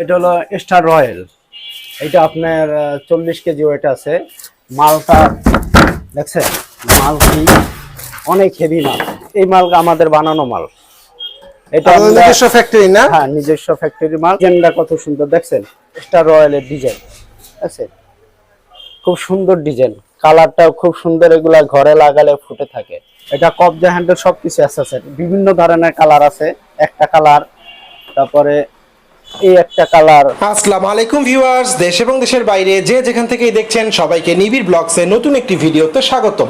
এটা হলো star royal এটা আপনার চল্লিশ কেজি ওয়েট আছে। মালটা দেখছেন? মাল কি অনেক হেভি মাল। এই মাল আমাদের বানানো মাল। এটা নিজস্ব ফ্যাক্টরি না? হ্যাঁ নিজস্ব ফ্যাক্টরি মাল। ডিজাইনটা কত সুন্দর দেখছেন? স্টার রয়্যালের ডিজাইন আছে খুব সুন্দর ডিজাইন কালারটাও খুব সুন্দর এগুলা ঘরে লাগালে ফুটে থাকে। এটা কবজা হ্যান্ডেল সবকিছু আছে বিভিন্ন ধরনের কালার আছে। একটা কালার তারপরে এই একটা কালার আসসালামু আলাইকুম ভিউয়ার্স দেশ এবং দেশের বাইরে যে যেখান থেকেই দেখছেন সবাইকে নিবিড় ব্লগসে নতুন একটি ভিডিওতে স্বাগতম।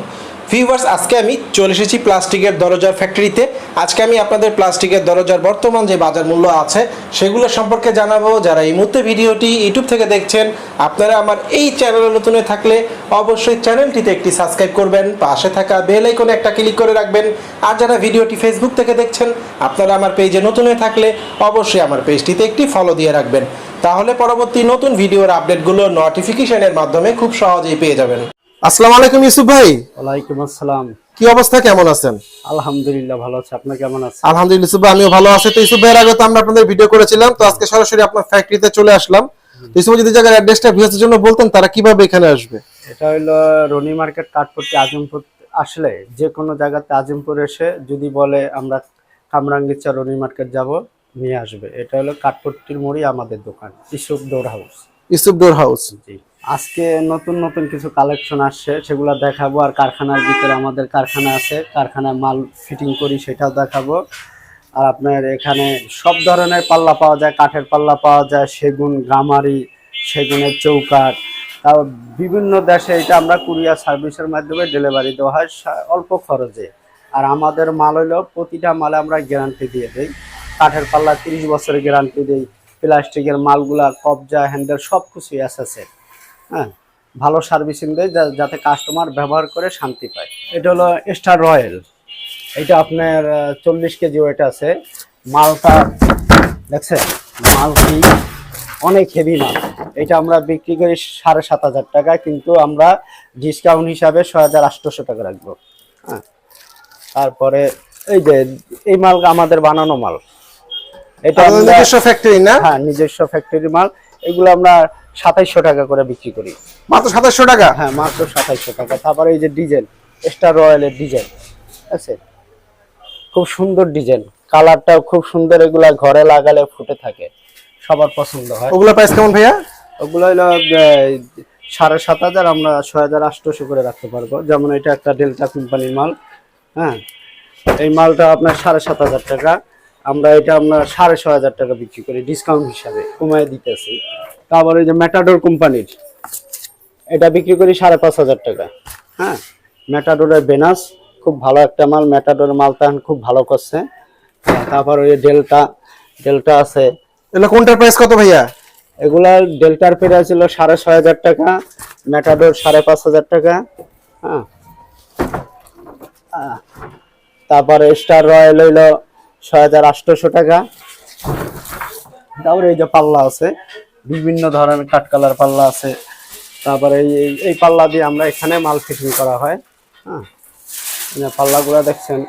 ভিউয়ার্স আজকে আমি চলে এসেছি প্লাস্টিকের দরজার ফ্যাক্টরিতে আজকে আমি আপনাদের প্লাস্টিকের দরজার বর্তমান যে বাজার মূল্য আছে, সেগুলো সম্পর্কে জানাব। যারা এই মুহূর্তে ভিডিওটি ইউটিউব থেকে দেখছেন, আপনারা আমার এই চ্যানেলে নতুন থাকলে অবশ্যই চ্যানেলটিতে একটি সাবস্ক্রাইব করবেন, পাশে থাকা বেল আইকনে একটা ক্লিক করে রাখবেন। আর যারা ভিডিওটি ফেসবুক থেকে দেখছেন, আপনারা আমার পেজে নতুন থাকলে অবশ্যই আমার পেজটিতে একটি ফলো দিয়ে রাখবেন। তাহলে পরবর্তী নতুন ভিডিওর আপডেটগুলো নোটিফিকেশনের মাধ্যমে খুব সহজেই পেয়ে যাবেন। আসসালামু আলাইকুম ইউসুফ ভাই। ওয়ালাইকুম আসসালাম। কি অবস্থা কেমন আছেন? আলহামদুলিল্লাহ ভালো আছে। আপনার কেমন আছে আলহামদুলিল্লাহ ইউসুফ ভাই আমিও ভালো আছি। তো ইউসুফ ভাইয়ের আগে তো আমরা আপনাদের ভিডিও করেছিলাম তো আজকে সরাসরি আপনার ফ্যাক্টরিতে চলে আসলাম। ইউসুফ যদি জায়গার অ্যাড্রেসটা জন্য বলতেন তারা কীভাবে এখানে আসবে? এটা হইল রনি মার্কেট কাঠপট্টি আজিমপুর। আসলে যে কোনো জায়গাতে আজিমপুর এসে যদি বলে আমরা কামরাঙ্গিচা রনি মার্কেট যাব নিয়ে আসবে। এটা হলো কাঠপট্টির মোড়ই আমাদের দোকান Yusuf door house. Yusuf door house. জি। আজকে নতুন নতুন কিছু কালেকশন আসছে, সেগুলো দেখাবো আর কারখানার ভিতরে আমাদের কারখানা আছে, কারখানায় মাল ফিটিং করি সেটাও দেখাবো। আর আপনার এখানে সব ধরনের পাল্লা পাওয়া যায়, কাঠের পাল্লা পাওয়া যায়, সেগুন গামারি সেগুনের চৌকাঠ, তাও বিভিন্ন দেশে এটা আমরা কুরিয়ার সার্ভিসের মাধ্যমে ডেলিভারি দেওয়া হয় অল্প খরচে। আর আমাদের মাল হলো প্রতিটা মালে আমরা গ্যারান্টি দিয়ে দিই। কাঠের পাল্লা তিরিশ বছরের গ্যারান্টি দিই প্লাস্টিকের মালগুলা কবজা হ্যান্ডেল সব কিছুই আছে হ্যাঁ ভালো সার্ভিসিং দেয় যাতে কাস্টমার ব্যবহার করে শান্তি পায়। এটা হলো স্টার রয়্যাল এটা আপনার চল্লিশ কেজি ওয়েট আছে। মালটা দেখছেন? মাল কি অনেক হেভি মাল। এটা আমরা বিক্রি করি সাড়ে সাত হাজার টাকা কিন্তু আমরা ডিসকাউন্ট হিসাবে ছয় হাজার আটশোশো টাকা রাখব। হ্যাঁ তারপরে এই যে এই মাল আমাদের বানানো মাল। এটা নিজস্ব ফ্যাক্টরি না? হ্যাঁ নিজস্ব ফ্যাক্টরি মাল। এগুলো আমরা সাতাইশশো টাকা করে বিক্রি করি। মাত্র সাতাশশো টাকা? হ্যাঁ মাত্র সাতাইশশো টাকা। তারপরে এই যে ডিজাইন স্টার রয়্যালের ডিজাইন আছে? খুব সুন্দর ডিজাইন কালারটাও খুব সুন্দর এগুলা ঘরে লাগালে ফুটে থাকে। সবার পছন্দ হয়। ওগুলো প্রাইস কেমন ভাইয়া? ওগুলো হলো সাড়ে সাত হাজার আমরা ছয় হাজার আটশোশো করে রাখতে পারব। যেমন এটা একটা ডেল্টা কোম্পানির মাল হ্যাঁ? এই মালটা আপনার সাড়ে সাত হাজার টাকা। আমরা এটা আমরা সাড়ে ছয় হাজার টাকা বিক্রি করি ডিসকাউন্ট হিসাবে কমায় দিতেছি। তারপর এই যে ম্যাটাডোর কোম্পানির এটা বিক্রি করি সাড়ে পাঁচ হাজার টাকা। হ্যাঁ ম্যাটাডোরের বেনাস খুব ভালো একটা মাল ম্যাটাডোরের মালটা খুব ভালো করছে। তারপর ওই ডেল্টা ডেল্টা আছে। এগুলো কোনটার প্রাইস কত ভাইয়া? এগুলা ডেল্টার প্রাইস ছিল সাড়ে ছয় হাজার টাকা ম্যাটাডোর সাড়ে পাঁচ হাজার টাকা। হ্যাঁ তারপরে স্টার রয়্যাল হইল ছয় হাজার আটশোশো টাকা। তারপরে এই যে পাল্লা আছে বিভিন্ন ধরনের কাঠ কালার পাল্লা আছে। তারপরে এই এই- এই পাল্লা দিয়ে আমরা এখানে মাল ফিটিং করা হয় হ্যাঁ। পাল্লাগুলা দেখছেন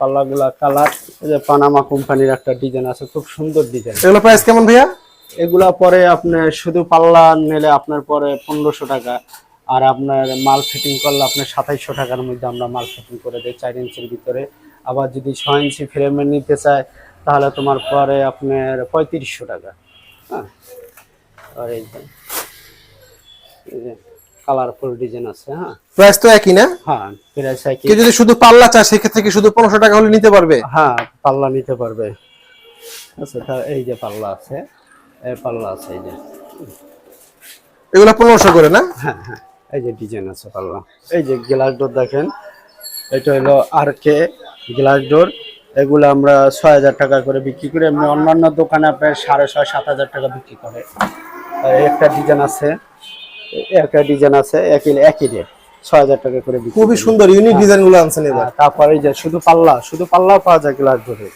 পাল্লাগুলা কালার এই যে পানামা কোম্পানির একটা ডিজাইন আছে খুব সুন্দর ডিজাইন। এগুলো প্রাইস কেমন ভাইয়া? এগুলা পরে আপনার শুধু পাল্লা নিলে আপনার পরে পনেরোশো টাকা আর আপনার মাল ফিটিং করলে আপনার সাতাইশশো টাকার মধ্যে আমরা মাল ফিটিং করে দিই চার ইঞ্চির ভিতরে। আবার যদি ছয় ইঞ্চি ফ্রেমে নিতে চায় তাহলে তোমার পরে আপনার পঁয়ত্রিশশো টাকা। হ্যাঁ? আর এই যে কালারফুল ডিজাইন আছে হ্যাঁ? প্রাইস তো একই না? হ্যাঁ কেউ যদি শুধু পাল্লা চায় সেক্ষেত্রে কি শুধু পনেরোশো টাকা হলে নিতে পারবে? হ্যাঁ পাল্লা নিতে পারবে। আচ্ছা এই যে পাল্লা আছে এই পাল্লা আছে এই যে। এগুলো পনেরোশো করে না? হ্যাঁ হ্যাঁ এই যে ডিজাইন আছে পাল্লা। এই যে গ্লাস ডোর দেখেন এটা হলো আর কে গ্লাস ডোর এগুলো আমরা ছয় হাজার টাকা করে বিক্রি করি। এমনি অন্যান্য দোকানে আপনার সাড়ে ছয় সাত হাজার টাকা বিক্রি করে। একটা ডিজাইন আছে একটা ডিজাইন আছে একই একই রেট ছয় হাজার টাকা করে বিক্রি খুবই সুন্দর ইউনিক ডিজাইনগুলো আনছেন এবার। হ্যাঁ, তারপরে যে শুধু পাল্লা শুধু পাল্লাও পাওয়া যায় গ্লাস ডোরে।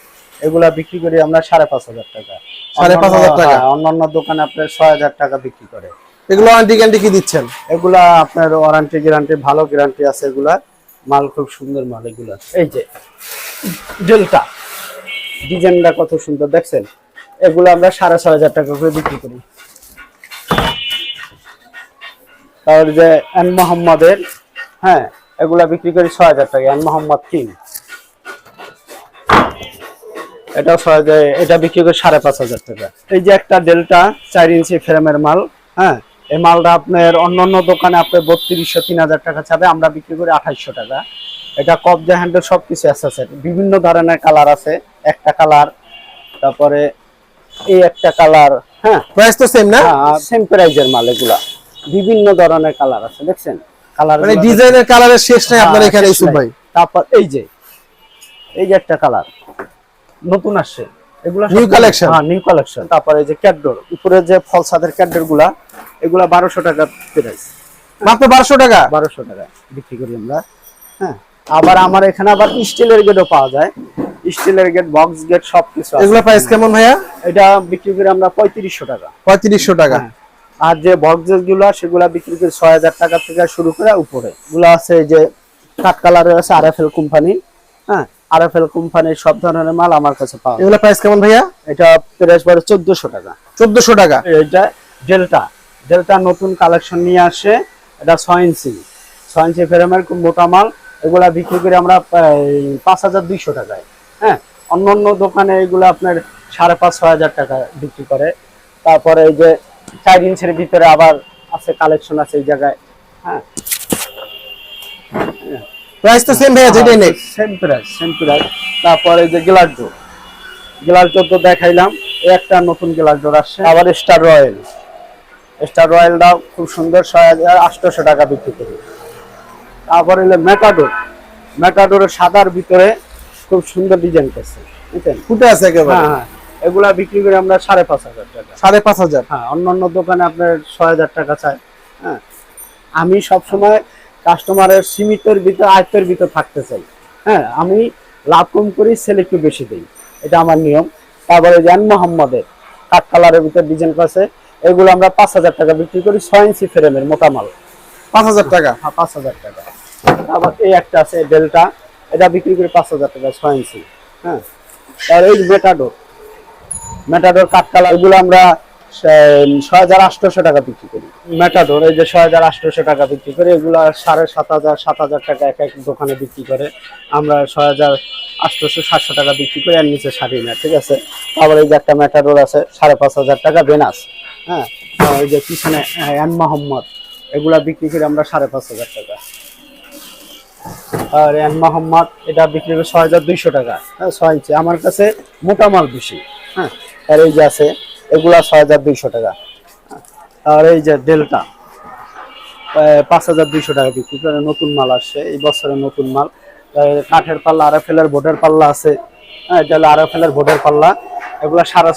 এগুলা বিক্রি করি আমরা সাড়ে পাঁচ হাজার টাকা। সাড়ে পাঁচ হাজার টাকা? হ্যাঁ, অন্যান্য দোকানে আপনার ছয় হাজার টাকা বিক্রি করে। এগুলো আন্টি গ্যান্টি কি দিচ্ছেন? এগুলা আপনার ওয়ারেন্টি গ্যারান্টি ভালো গ্যারান্টি আছে এগুলা। মাল খুব সুন্দর মাল এগুলো এই যে ডেল্টা ডিজাইনটা কত সুন্দর দেখছেন? এগুলো আমরা সাড়ে ছয় হাজার টাকা করে বিক্রি করি। তারপর যে এন মোহাম্মদের হ্যাঁ এগুলা বিক্রি করি ছয় হাজার টাকা এন মোহাম্মদ কিং। এটা ছয় হাজার এটা বিক্রি করি সাড়ে পাঁচ হাজার টাকা। এই যে একটা ডেল্টা চার ইঞ্চি ফ্রেমের মাল হ্যাঁ এই মালটা আপনার অন্য অন্য দোকানে আপনার বত্রিশশো তিন হাজার টাকা চাবে আমরা বিক্রি করি আঠাইশশো টাকা। এটা কবজা হ্যান্ডেল সব কিছু আছে বিভিন্ন ধরনের কালার আছে একটা কালার তারপরে এই একটা কালার হ্যাঁ। প্রাইস তো সেম না? সেম প্রাইজের মাল এগুলা। বিভিন্ন ধরনের কালার আছে দেখছেন? কালার মানে ডিজাইনের কালারের শেষ নাই আপনার এখানে ইউসুফ ভাই। তারপর এই যে এই যে একটা কালার। নতুন আসছে। এগুলা New collection? হ্যাঁ নিউ কালেকশন তারপরে এই যে ক্যাডডোর উপরে যে ফল সাদের ক্যাডডোরগুলা এগুলা বারোশো টাকা প্রাইস মাত্র বারোশো টাকা? বারোশো টাকা বিক্রি করি আমরা হ্যাঁ। আবার আমার এখানে আবার স্টিলের গেটও পাওয়া যায়। স্টিলের গেট বক্স গেট সব কিছু এগুলো প্রাইস কেমন ভাইয়া? এটা বিক্রি করি আমরা পঁয়ত্রিশশো টাকা। পঁয়ত্রিশশো টাকা। হ্যাঁ। আর যে বক্সেসগুলো সেগুলা বিক্রি করি ছয় হাজার টাকা থেকে শুরু করে উপরে। গুলো আছে যে কাঠ কালারের আছে আর এফ এল কোম্পানি হ্যাঁ। আর এফ এল কোম্পানির সব ধরনের মাল আমার কাছে পাওয়া। এগুলো প্রাইস কেমন ভাইয়া? এটা প্রাইস পড়ে চোদ্দশো টাকা। চোদ্দশো টাকা। এটা ডেল্টা ডেল্টা নতুন কালেকশন নিয়ে আসে এটা ছয় ইঞ্চি। ছয় ইঞ্চি ফ্রেমের খুব মোটা মাল এগুলা বিক্রি করে আমরা পাঁচ হাজার দুইশো টাকায় হ্যাঁ? অন্য অন্য দোকানে এগুলো আপনার সাড়ে পাঁচ ছয় হাজার টাকা বিক্রি করে। তারপরে এই যে চার ইঞ্চের ভিতরে আবার আছে কালেকশন আছে এই জায়গায় হ্যাঁ? প্রাইস তো সেম ভাইয়া যেটাই নেই। সেম প্রাইস সেম প্রাইস তারপরে যে গ্লাস ডোর গ্লাস ডোর তো দেখাইলাম একটা নতুন গ্লাস ডোর আসছে। আবার স্টার রয়্যাল স্টার রয়্যালটাও খুব সুন্দর ছয় হাজার আটশোশো টাকা বিক্রি করি। তারপরে হলো মেটাডোর মেটাডোরের সাদার ভিতরে খুব সুন্দর ডিজাইন করছে। বুঝছেন? ফুটে আছে একেবারে। হ্যাঁ হ্যাঁ। এগুলা বিক্রি করে আমরা সাড়ে পাঁচ হাজার টাকা। সাড়ে পাঁচ হাজার? হ্যাঁ অন্যান্য দোকানে আপনার ছয় হাজার টাকা চায় হ্যাঁ। আমি সবসময় কাস্টমারের সীমিতের ভিতর আয়ত্তের ভিতর থাকতে চাই। হ্যাঁ আমি লাভ কম করি সেল একটু বেশি দিই। এটা আমার নিয়ম। তারপরে জান মোহাম্মদের কাঠ কালারের ভিতর ডিজাইন আছে এগুলো আমরা পাঁচ হাজার টাকা বিক্রি করি ছয় ইঞ্চি ফ্রেমের মোটা মাল। পাঁচ হাজার টাকা? হ্যাঁ পাঁচ হাজার টাকা। আবার এই একটা আছে ডেল্টা। এটা বিক্রি করি পাঁচ হাজার টাকা ছয় ইঞ্চি। হ্যাঁ। আর এই মেটাডোর মেটাডোর কাঠকালা এগুলো আমরা ছয় হাজার আটশোশো টাকা বিক্রি করি। মেটাডোর এই যে ছয় হাজার আটশোশো টাকা বিক্রি করি, এগুলো সাড়ে সাত হাজার সাত হাজার টাকা এক এক দোকানে বিক্রি করে। আমরা ছয় হাজার আটশোশো সাতশো টাকা বিক্রি করি আর নিচে সারি না ঠিক আছে? আবার এই যে একটা মেটাডোর আছে, সাড়ে পাঁচ হাজার টাকা বেনাস হ্যাঁ? এই যে পিছনে এন মোহাম্মদ, এগুলা বিক্রি করি আমরা সাড়ে পাঁচ হাজার টাকা। আর এন মোহাম্মদ, এটা বিক্রি করে ছয় হাজার দুইশো টাকা হ্যাঁ ছয় ইঞ্চি। আমার কাছে মোটা বেশি হ্যাঁ? আর এই যে আছে এগুলা ছয় হাজার দুইশো টাকা। আর এই যে ডেল্টা পাঁচ হাজার দুইশো টাকা বিক্রি করে নতুন মাল আসছে এই বছরের নতুন মাল। কাঠের পাল্লা আর এফ এর বোর্ডের পাল্লা আছে। হ্যাঁ এটা হলো আর এফ এর বোর্ডের পাল্লা এগুলা সাড়ে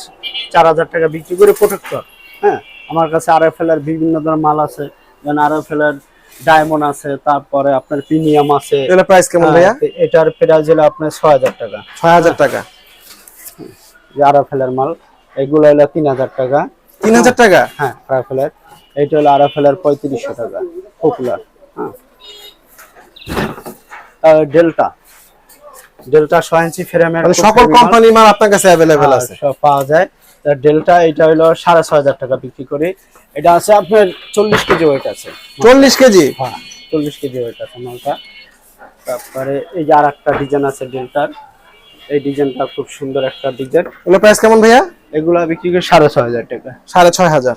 চার হাজার টাকা বিক্রি করে প্রোটেক্টর হ্যাঁ? আমার কাছে আর এফ এর বিভিন্ন ধরনের মাল আছে যেমন আর এফ ডায়মন্ড আছে তারপরে আপনার প্রিমিয়াম আছে। প্রাইস কেমন ভাইয়া? হ্যাঁ, এটার প্রাইস হলো আপনার ছয় হাজার টাকা। ছয় হাজার টাকা। যে আরএফএলের মাল। এগুলো হলো তিন হাজার টাকা। তিন হাজার টাকা? হ্যাঁ আরএফএলের এইটা হলো আরএফএলের পঁয়ত্রিশশো টাকা পপুলার হ্যাঁ। ডেল্টা। ডেল্টা ছয় ইঞ্চি ফ্রেমের সকল কোম্পানির মাল আপনার কাছে অ্যাভেলেবেল আছে। সব পাওয়া যায়। ডেল্টা এটা হলো সাড়ে ছয় হাজার টাকা বিক্রি করি। এটা আছে আপনার চল্লিশ কেজি ওয়েট আছে। চল্লিশ কেজি? হ্যাঁ চল্লিশ কেজি ওয়েট আছে মালটা। তারপরে এই যে আর একটা ডিজাইন আছে ডেল্টার। এই ডিজাইনটা খুব সুন্দর একটা ডিজাইন প্রাইস কেমন ভাইয়া? এগুলা বিক্রি করে সাড়ে ছয় হাজার টাকা। সাড়ে ছয় হাজার।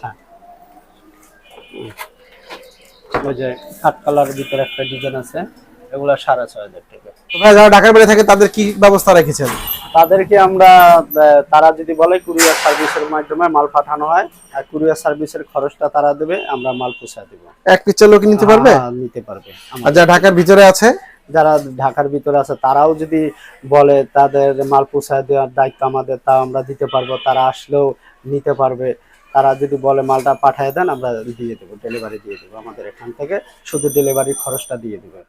ওই যে কাঠ কালারের ভিতরে একটা ডিজাইন আছে এগুলা সাড়ে ছয় হাজার টাকা। তো ভাই যারা ঢাকার বাইরে থাকে তাদের কি ব্যবস্থা রেখেছেন? তাদেরকে আমরা তারা যদি বলে কুরিয়ার সার্ভিসের মাধ্যমে মাল পাঠানো হয় আর কুরিয়ার সার্ভিসের খরচটা তারা দেবে আমরা মাল পৌঁছায় দেবো। এক পিকচার লোক নিতে পারবে? হ্যাঁ, নিতে পারবে। আর যারা ঢাকার ভিতরে আছে? যারা ঢাকার ভিতরে আছে, তারাও যদি বলে তাদের মাল পৌঁছায় দেওয়ার দায়িত্ব আমাদের, তা আমরা দিতে পারব, তারা আসলেও নিতে পারবে। তারা যদি বলে মালটা পাঠিয়ে দেন, আমরা দিয়ে দেবো ডেলিভারি দিয়ে দেবো। আমাদের এখান থেকে শুধু ডেলিভারি খরচটা দিয়ে দেবে।